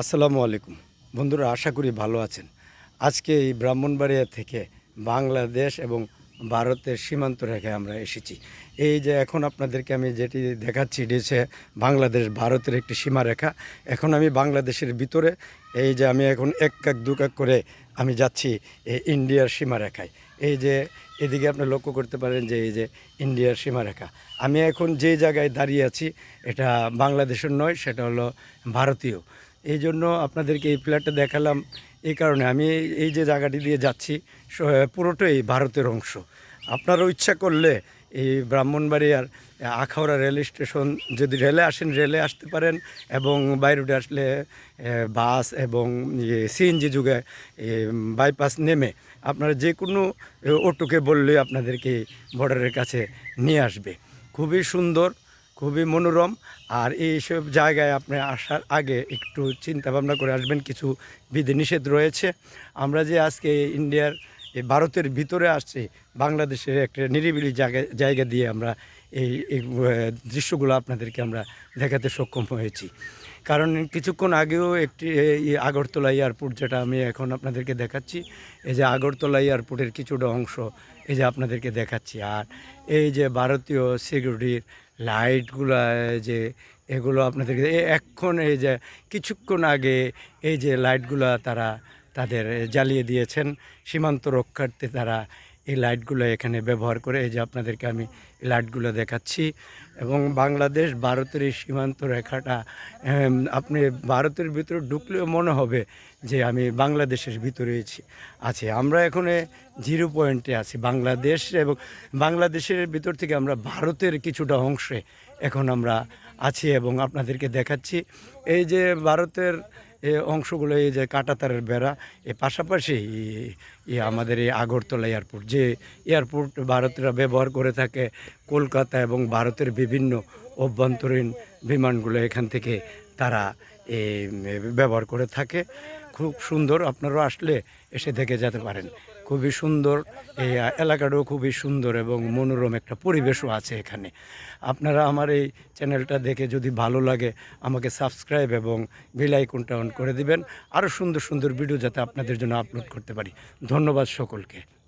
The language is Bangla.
আসসালামু আলাইকুম। বন্ধুরা, আশা করি ভালো আছেন। আজকে এই ব্রাহ্মণবাড়িয়া থেকে বাংলাদেশ এবং ভারতের সীমান্ত রেখায় আমরা এসেছি। এই যে এখন আপনাদেরকে আমি যেটি দেখাচ্ছি, এটি হচ্ছে বাংলাদেশ ভারতের একটি সীমারেখা। এখন আমি বাংলাদেশের ভিতরে, এই যে আমি এখন এক কাক, দু কাক করে আমি যাচ্ছি এই ইন্ডিয়ার সীমারেখায়। এই যে এদিকে আপনি লক্ষ্য করতে পারেন যে এই যে ইন্ডিয়ার সীমারেখা। আমি এখন যে জায়গায় দাঁড়িয়ে আছি, এটা বাংলাদেশের নয়, সেটা হলো ভারতীয়। এই জন্য আপনাদেরকে এই ফ্ল্যাটটা দেখালাম এই কারণে আমি এই যে জায়গাটি দিয়ে যাচ্ছি পুরোটাই ভারতের অংশ। আপনারও ইচ্ছা করলে এই ব্রাহ্মণবাড়িয়ার আখাউড়া রেল স্টেশন যদি রেলে আসেন, রেলে আসতে পারেন এবং বাইরে আসলে বাস এবং সিএনজি যুগে বাইপাস নেমে আপনারা যে কোনো অটোকে বললে আপনাদেরকে বর্ডারের কাছে নিয়ে আসবে। খুবই সুন্দর খুবই মনোরম। আর এইসব জায়গায় আপনি আসার আগে একটু চিন্তা ভাবনা করে আসবেন, কিছু বিধিনিষেধ রয়েছে। আমরা যে আজকে ইন্ডিয়ার এই ভারতের ভিতরে আসছি, বাংলাদেশের একটা নিরিবিলি জায়গা জায়গা দিয়ে আমরা এই দৃশ্যগুলো আপনাদেরকে আমরা দেখাতে সক্ষম হয়েছি। কারণ কিছুক্ষণ আগেও একটি আগরতলা এয়ারপোর্ট যেটা আমি এখন আপনাদেরকে দেখাচ্ছি, এই যে আগরতলা এয়ারপোর্টের কিছুটা অংশ এই যে আপনাদেরকে দেখাচ্ছি। আর এই যে ভারতীয় সিকিউরিটির লাইটগুলো যে এগুলো আপনাদেরকে এক্ষণ এই যে কিছুক্ষণ আগে এই যে লাইটগুলো তারা তাদের জ্বালিয়ে দিয়েছেন, সীমান্ত রক্ষার্থে তারা এই লাইটগুলো এখানে ব্যবহার করে এই যে আপনাদেরকে আমি এই লাইটগুলো দেখাচ্ছি। এবং বাংলাদেশ ভারতের এই সীমান্ত রেখাটা আপনি ভারতের ভিতরে ঢুকলেও মনে হবে যে আমি বাংলাদেশের ভিতরে আছি- আমরা এখন জিরো পয়েন্টে আছি, বাংলাদেশ এবং বাংলাদেশের ভিতর থেকে আমরা ভারতের কিছুটা অংশে এখন আমরা আছি এবং আপনাদেরকে দেখাচ্ছি। এই যে ভারতের অংশগুলো, এই যে কাটাতারের বেড়া, এ পাশাপাশি আমাদের এই আগরতলা এয়ারপোর্ট, যে এয়ারপোর্ট ভারতরা ব্যবহার করে থাকে কলকাতা এবং ভারতের বিভিন্ন অভ্যন্তরীণ বিমানগুলো এখান থেকে তারা এ ব্যবহার করে থাকে। খুব সুন্দর, আপনারাও আসলে এসে দেখে যেতে পারেন। খুবই সুন্দর, এই এলাকাটাও খুবই সুন্দর এবং মনোরম একটা পরিবেশও আছে এখানে। আপনারা আমার এই চ্যানেলটা দেখে যদি ভালো লাগে, আমাকে সাবস্ক্রাইব এবং বেল অন করে দিবেন। আরও সুন্দর সুন্দর ভিডিও যাতে আপনাদের জন্য আপলোড করতে পারি। ধন্যবাদ সকলকে।